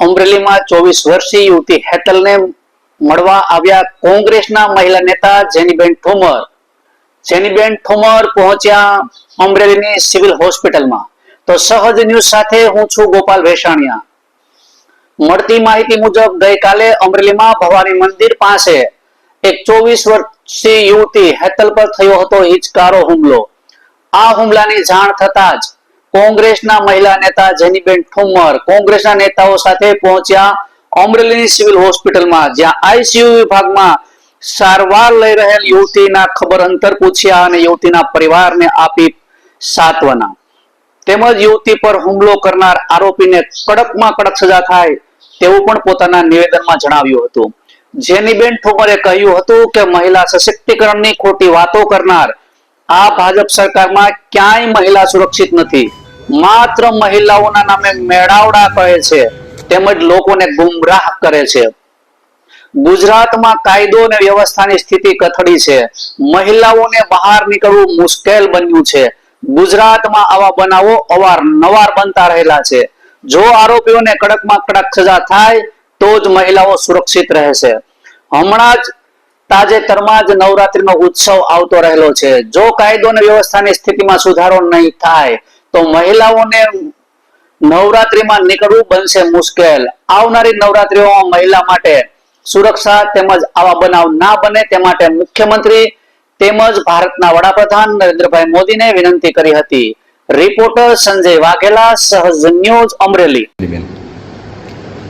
અમરેલીમાં ચોવીસ વર્ષીય યુવતી હેતલને મળવા આવ્યા કોંગ્રેસના મહિલા નેતા જેનીબેન ઠુમર. જેનીબેન ઠુમર પહોંચ્યા અમરેલીની સિવિલ હોસ્પિટલમાં. તો સહજ ન્યૂઝ સાથે હું છું ગોપાલ વેસાણિયા મળતી માહિતી મુજબ ગઈકાલે અમરેલીમાં ભવાની મંદિર પાસે એક ચોવીસ વર્ષીય યુવતી હેતલ પર થયો હતો હિચકારો હુમલો. આ હુમલાની જાણ થતા જ કોંગ્રેસના મહિલા નેતા જેનીબેન ઠુમર કોંગ્રેસના નેતાઓ સાથે પહોંચ્યા અમરેલીની સિવિલ હોસ્પિટલમાં, જ્યાં આઈસીયુ વિભાગમાં સારવાર લઈ રહેલ યુવતીના ખબર અંતર પૂછ્યા અને યુવતીના પરિવારને આપી સાંત્વના. તેમજ યુવતી પર હુમલો કરનાર આરોપીને કડકમાં કડક સજા થાય તેવું પણ પોતાના નિવેદનમાં જણાવ્યું હતું. જેનીબેન ઠુમરે કહ્યું હતું કે, મહિલા સશક્તિકરણની ખોટી વાતો કરનાર આ ભાજપ સરકારમાં ક્યાંય મહિલા સુરક્ષિત નથી. માત્ર મહિલાઓના નામે મેળાવડા કહે છે, તેમજ લોકોને ગુમરાહ કરે છે. ગુજરાતમાં કાયદો અને વ્યવસ્થાની સ્થિતિ કથળી છે. મહિલાઓને બહાર નીકળવું મુશ્કેલ બન્યું છે. ગુજરાતમાં આવા બનાવો અવારનવાર બનતા રહેલા છે. જો આરોપીઓને કડકમાં કડક સજા થાય, તો જ મહિલાઓ સુરક્ષિત રહેશે. હમણાં જ તાજેતરમાં જ નવરાત્રીનો ઉત્સવ આવતો રહેલો છે. જો કાયદો અને વ્યવસ્થાની સ્થિતિમાં સુધારો નહીં થાય તો મહિલાઓને નવરાત્રીમાં નીકળવું બનશે મુશ્કેલ. આવનારી નવરાત્રીઓમાં મહિલા માટે સુરક્ષા તેમજ આવા બનાવ ના બને તે માટે મુખ્યમંત્રી તેમજ ભારતના વડાપ્રધાન નરેન્દ્રભાઈ મોદીને વિનંતી કરી હતી. રિપોર્ટર સંજય વાઘેલા, સહજ ન્યૂઝ અમરેલી.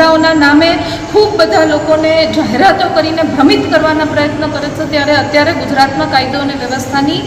મહિલાઓના નામે ખૂબ બધા લોકોને જાહેરાતો કરીને ભ્રમિત કરવાના પ્રયત્ન કરે છે, ત્યારે અત્યારે ગુજરાતમાં કાયદો અને વ્યવસ્થાની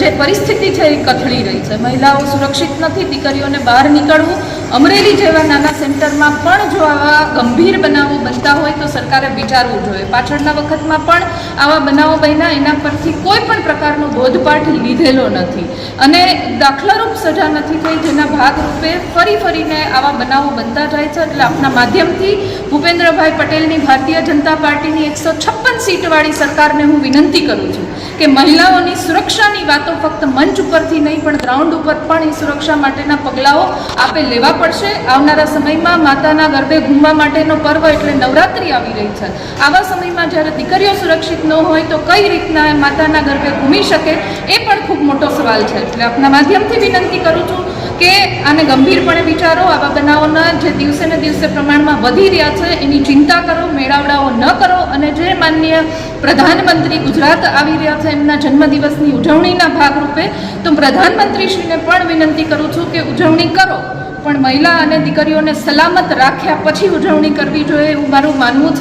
જે પરિસ્થિતિ છે એ કથળી રહી છે. મહિલાઓ સુરક્ષિત નથી, દીકરીઓને બહાર નીકળવું અમરેલી જેવા નાના સેન્ટરમાં પણ જો આવા ગંભીર બનાવો બનતા હોય તો સરકારે વિચારવું જોઈએ. પાછળના વખતમાં પણ આવા બનાવો બન્યા, એના પરથી કોઈ પણ પ્રકારનો બોધપાઠ લીધેલો નથી. અને દાખલારૂપ સજા નથી થઈ, જેના ભાગરૂપે ફરી ફરીને આવા બનાવો બનતા જાય છે. એટલે આપના માધ્યમથી ભૂપેન્દ્રભાઈ પટેલની ભારતીય જનતા પાર્ટીની એકસો છપ્પન સીટવાળી સરકારને હું વિનંતી કરું છું. કે મહિલાઓની સુરક્ષાની વાતો ફક્ત મંચ ઉપરથી નહીં, પણ ગ્રાઉન્ડ ઉપર પણ એ સુરક્ષા માટેના પગલાઓ આપે લેવા પડશે. આવનારા સમયમાં માતાના ગર્ભે ઘૂમવા માટેનો પર્વ એટલે નવરાત્રિ આવી રહી છે. આવા સમયમાં જ્યારે દીકરીઓ સુરક્ષિત ન હોય, તો કઈ રીતના માતાના ગર્ભે ઘૂમી શકે, એ પણ ખૂબ મોટો સવાલ છે. એટલે આપના માધ્યમથી વિનંતી કરું છું કે આને ગંભીરપણે વિચારો. આવા બનાવોના જે દિવસે ને દિવસે પ્રમાણમાં વધી રહ્યા છે, એની ચિંતા કરો, મેળાવડાઓ ન કરો, અને જે માનનીય પ્રધાનમંત્રી ગુજરાત આવી રહ્યા છે એમના જન્મદિવસની ઉજવણીના ભાગરૂપે, તો પ્રધાનમંત્રીશ્રીને પણ વિનંતી કરું છું કે ઉજવણી કરો. પણ મહિલા અને દીકરીઓને સલામત રાખ્યા પછી ઉજવણી કરવી જોઈએ એવું મારું માનવું છે.